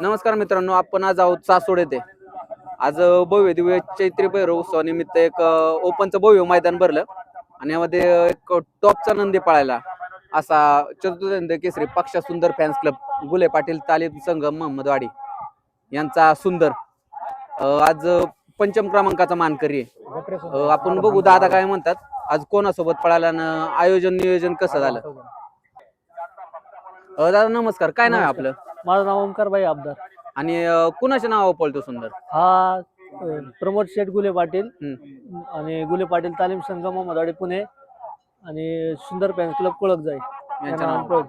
नमस्कार मित्रांनो आपण आज आहोत सासवड येथे. आज भव्य दिव्य चैत्री भैरव उत्सवानिमित्त एक ओपनचं भव्य मैदान भरलं आणि यामध्ये एक टॉपचा नंदी पळायला असा चतुर्थ केसरी पक्षा सुंदर फॅन्स क्लब गुले पाटील तालीम संघ महम्मदवाडी यांचा सुंदर आज पंचम क्रमांकाचा मानकरी आहे. आपण बघू दादा काय म्हणतात. आज कोणासोबत पळाला आणि आयोजन नियोजन कसं झालं? दादा नमस्कार. काय नाव आहे आपलं? माझं नाव ओंकारबाई आबदार. आणि अ, कुणाच्या नावावर पळतो सुंदर? हा अ, प्रमोद शेठ गुले पाटील हम्म. आणि गुले पाटील तालीम संघ मोहम्मदवाडी पुणे आणि सुंदर फॅन्स क्लब कोळक जाई यांच्या नावावर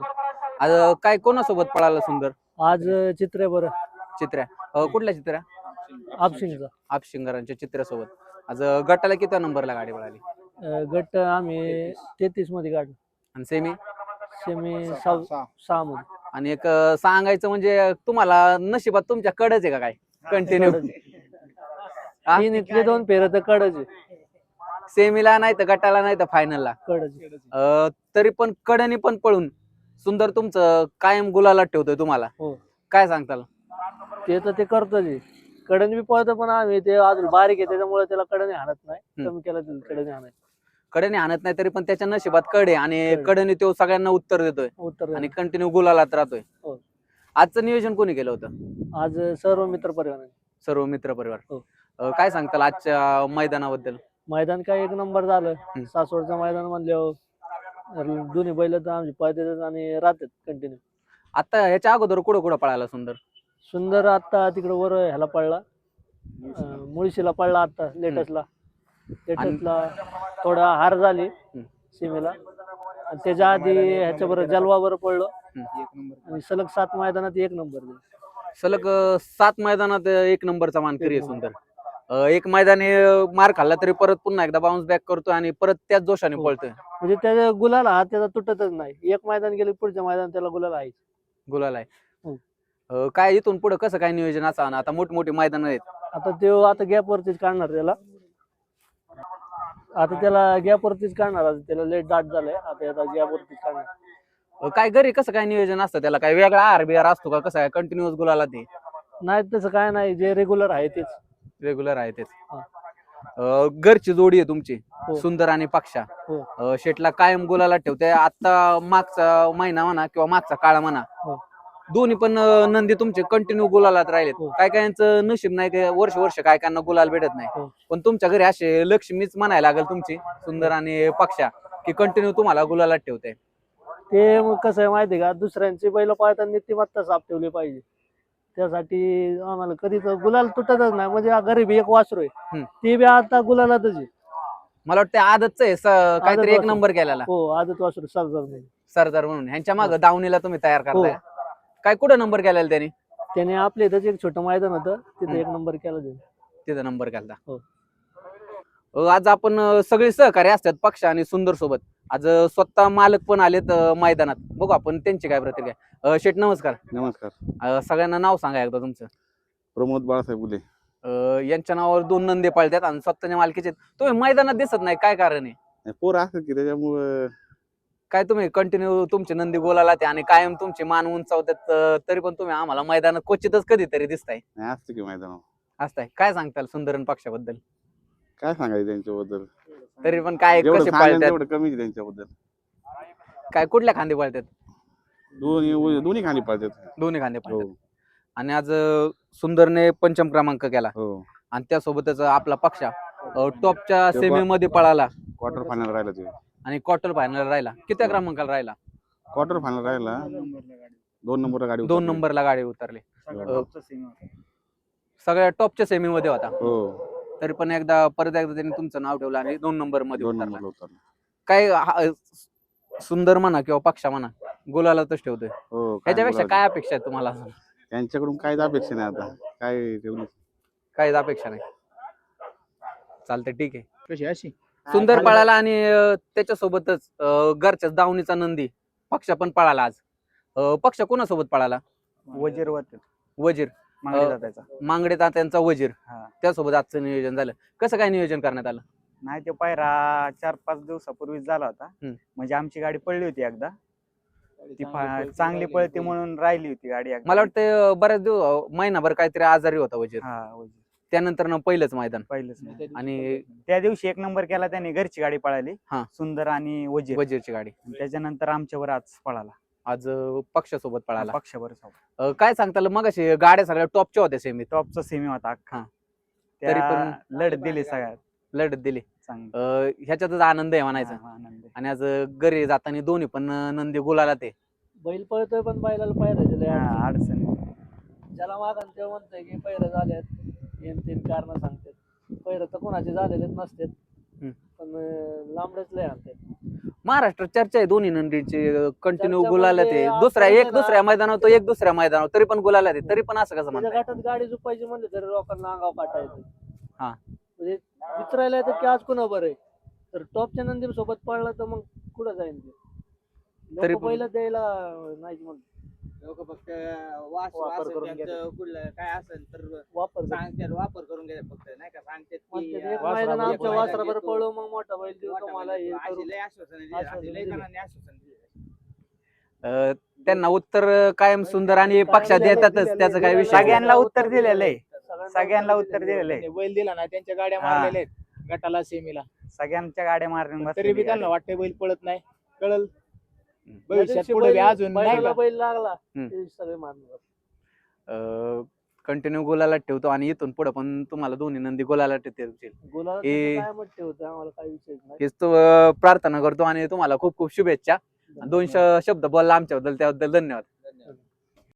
आज अ, काय कोणासोबत पळाला सुंदर? आज अ, चित्र आहे बरं. चित्र्या अ, कुठल्या चित्र्या? आपशिंगचा. आपशिंगरांच्या चित्र्यासोबत. आज अ, गटाला किती नंबरला गाडी पळाली? अ, गट आम्ही तेहतीसमध्ये काढलो आणि सेमी सेमी सहा सहा मध्ये आणि एक सांगायचं म्हणजे तुम्हाला नशिबात तुमच्या कडच आहे का काय? कंटिन्यू हा? तीन इथले दोन फेर तर कडच सेमीला नाही तर गटाला नाही तर फायनलला कडच. अ, तरी पण कडनी पण पळून सुंदर तुमचं कायम गुलाला ठेवतोय तुम्हाला. हो. काय सांगताल? ते तर ते करतोच आहे. कडन बी पळतो पण आम्ही ते अजून बारीक आहे त्याच्यामुळे त्याला कडने हाणत नाही. हम्म. कमी केला कडने हाणत कडेने आणत नाही तरी पण त्याच्या नशिबात कडे आणि कडे. कडेने तो सगळ्यांना उत्तर देतोय. उत्तर आणि कंटिन्यू गुलालात राहतोय. हो. आजचं नियोजन कोणी केलं होतं? आज सर्व मित्र परिवार सर्व मित्र परिवार. हो. अ, काय सांगताल आजच्या मैदानाबद्दल? मैदान काय एक नंबर झालं. सासवडचं मैदान म्हणल्यावर दोन्ही बैल तर आमची पळतात आणि राहतात कंटिन्यू आता ह्याच्या अगोदर कुठं कुठं पळाला सुंदर? सुंदर आता तिकडे वर ह्याला पडला अं, मुळशीला पडला आता लेटेस्टला लेटेस्टला थोडा हार झाली सीमेला. आणि त्याच्या आधी ह्याच्या बरोबर जलवा बरं पडलं. आणि सलग सात मैदानात एक नंबर दिला. सलग अ, सात मैदानात अ, एक नंबरचा मानकरी आहे सुंदर. अ, एक मैदान हे मार खाल्ला तरी परत पुन्हा एकदा बाउन्स बॅक करतोय आणि परत त्याच जोशाने हो. पळतोय. म्हणजे त्याच्या गुलाला हा त्याचा तुटतच नाही. एक मैदान गेले पुढच्या मैदान त्याला गुलाला आहे. गुलाल आहे. हो. अ, काय इथून पुढे कसं काय नियोजन असा? आता मोठमोठी मैदान आहेत. आता तो आता गॅप वरतीच काढणार त्याला. आता त्याला गॅप वरतीच काढणार आता त्याला लेट दाट झालंय. आता आता गॅप वरतीच काढणार अ, काय घरी कसं काय नियोजन असतं त्याला? काय वेगळा आर बिआर असतो का? कसं आहे? कंटिन्युअस गुलाला ते? नाही तसं काय नाही. जे रेग्युलर आहे तेच. रेग्युलर आहे तेच. हा. अ, घरची जोडी आहे तुमची हो. सुंदर आणि पक्षा. हो. अ, शेटला कायम गुलाला ठेवते. आता मागचा महिना म्हणा किंवा मागचा काळ म्हणा हो. दोन्ही पण अ, नंदी तुमचे कंटिन्यू गुलालात राहिलेत. हो. काय कायांचं नशीब नाही ते वर्ष वर्ष काय कायांना गुलाल भेटत नाही. हो. पण तुमच्या घरी असे लक्ष्मीच म्हणायला लागेल तुमची सुंदर आणि पक्षा की कंटिन्यू तुम्हाला गुलालात ठेवते. ते मग कसं आहे माहिती आहे का? दुसऱ्यांची बैल पाळताना नीतिमत्ता साफ ठेवली पाहिजे. त्यासाठी आम्हाला कधी तर गुलाल तुटतच नाही. म्हणजे हा गरीब एक वासरू आहे. हम्म. ते बी आता गुलालातच आहे. मला वाटतं आदतच आहे स- काहीतरी एक वासरू. नंबर केलेला. हो आजच वासरू सरदार नाही सरदार म्हणून. ह्यांच्या मागे दावणीला तुम्ही तयार हो. करताय. काय कुठं नंबर केलेला त्यांनी? त्याने आपल्या इथंच एक छोटं मैदान होतं तिथे. एक नंबर केला त्याने. तिथं नंबर हो. आज आपण अ, सगळे सहकारी असतात पक्ष आणि सुंदर सोबत. आज अ, स्वतः मालक पण आलेत अ, मैदानात. बघू आपण त्यांची काय प्रतिक्रिया. अ, शेठ नमस्कार. नमस्कार. अ, सगळ्यांना नाव सांगा एकदा तुमचं. प्रमोद बाळासाहेब बुले अ, यांच्या नावावर दोन नंदे पाळतात आणि स्वतःच्या मालकीचे आहेत. तुम्ही मैदानात दिसत नाही काय कारण आहे? पोर असतात की त्याच्यामुळं काय तुम्ही कंटिन्यू तुमचे नंदी गोलाला ते आणि कायम तुमची मान उंचावतात अ, तरी पण तुम्ही आम्हाला मैदानात क्वचितच कधीतरी दिसताय. नाही असतं की मैदान असताय. काय सांगताल सुंदरन पक्षाबद्दल? काय सांगायचं त्यांच्याबद्दल? तरी पण काय जेवढं कसे सांगाल पाळतात? तेवढं कमी आहे त्यांच्याबद्दल. काय कुठल्या खांदे पाळतात? दोन्ही दोन्ही खाली पाहिजेत दोन्ही खांदे हो. पाळतात आणि आज अ, सुंदरने पंचम क्रमांक केला. हो. आणि त्यासोबतच आपला पक्षा अ, टॉपच्या सेमी मध्ये पळाला. क्वार्टर फायनल राहिला ते. आणि क्वार्टर फायनल राहिला. किती क्रमांकाला राहिला? क्वार्टर फायनल राहिला. दोन नंबरला गाडी दोन. नंबरला गाडी उतरली. हो. सगळ्या टॉपच्या सेमी मध्ये होता. हो. तरी पण एकदा परत एकदा त्यांनी तुमचं नाव ठेवलं आणि दोन नंबरमध्ये दोन उतरला. नंबरला उतरला. काय हा- सुंदर म्हणा किंवा पक्षा म्हणा गुलालातच ठेवतोय. हो काय याच्यापेक्षा बोलायचं. काय अपेक्षा आहे तुम्हाला? त्यांच्याकडून काहीच अपेक्षा नाही आता. काय ठेवली काहीच अपेक्षा नाही. चालतंय ठीक आहे. कशी अशी? सुंदर पळाला आणि त्याच्यासोबतच घरच्याच दावणीचा नंदी पक्ष पण पळाला आज. अं, पक्ष कोणासोबत पळाला? वजीर वत वजीर. मागणी अ, जातायचा मांगडे तात्यांचा वजीर. हा. त्यासोबत आजचं नियोजन झालं. कसं काय नियोजन करण्यात आलं? नाही ते पायरा चार पाच दिवसापूर्वीच झाला होता. हम्म. म्हणजे आमची गाडी पडली होती एकदा. ती चांगली पळते म्हणून राहिली होती गाडी एकदा. मला वाटतं अं, बऱ्याच दिवस महिनाभर काहीतरी आजारी होता वजीर. हा वजीर. त्यानंतर ना पहिलंच मैदान. पहिलंच. आणि त्या दिवशी एक नंबर केला त्याने घरची गाडी पळाली. हा. सुंदर आणि वजीर. वजीरची गाडी. त्याच्यानंतर आमच्यावर आज पळाला. आज अं, पक्षासोबत पळाला. पक्षावर अं, काय सांगताल मग अशी गाड्या सगळ्या टॉपच्या होत्या सेमीत टॉपचा सेमी होता अख्खा. हा. तरी तरी पण- लढत दिली सगळ्यात. लढत दिली. चांगली. अं, ह्याच्यातच आनंद आहे म्हणायचा. हा, आनंद. आणि आज अं, घरी जाताना दोन्ही पण अं, नंदी गुलाला ते. बैल पळतोय पण बैलाला लय अडचण. हा. ज्याला मागन ते म्हणतोय की पैर झालेत येन तीन कारण सांगतात. पैर तर कोणाचे झालेलेच नसतात हम्म. पण अं, लांबडेच लय आणतात. महाराष्ट्र चर्चा आहे दोन्ही नंदीची कंटिन्यू चर्चा गुलाला म्हणजे ते. आपण दुसऱ्या एक ना- दुसऱ्या मैदानावर तो एक दुसऱ्या मैदानावर तरी पण गुलाला ते. तरी पण असं कसं त्याच्या म्हणताय? घाटात गाडी झुपायची म्हणले तरी लोकांना अंगाव काटायचं हा. म्हणजे विचारायला येतं की आज कुणा बरं आहे? तर टॉपच्या नंदी सोबत पळला तर मग कुठं जाईन ते? तरी लोक पण- पहिलं द्यायला नाही म्हणत लोक फक्त वास वापर वास करून त्यांचं कुठलं काय असेल तर वापर. सांगतात वापर करून घेतात फक्त नाही का? सांगतात की आमच्या पळू मग मोठा बैल देऊ तुम्हाला बैल हे देतो. करू अशी लय आश्वासनं दिली, आश्वासनं अशी लय दिली. जणांनी आश्वासन दिली. अं, त्यांना उत्तर कायम सुंदर आणि पक्षात येतातच त्याचं काही विषय नाही. सगळ्यांना उत्तर दिलेलं आहे. सगळ्यांना उत्तर दिलेलं आहे. बैल दिला ना त्यांच्या गाड्या हा. मारलेल्या आहेत. गटाला सेमीला. सगळ्यांच्या गाड्या मारून तरी बी त्यांना वाटतंय बैल पळत नाही. कळल? भविष्यात दिवशी पुढे बी बैल- अजून नाही बैलाला का? बैल लागला हम्म. ते सगळे मारणार कंटिन्यू गुलाला ठेवतो आणि इथून पुढे पण तुम्हाला दोन्ही नंदी गुलाला ठेवतील गुलाला हे- काय म्हणते होतं आम्हाला विषय नाही. हेच तो अं, प्रार्थना करतो आणि तुम्हाला खूप खूप शुभेच्छा. दोन श- शब्द बोलला आमच्याबद्दल त्याबद्दल धन्यवाद.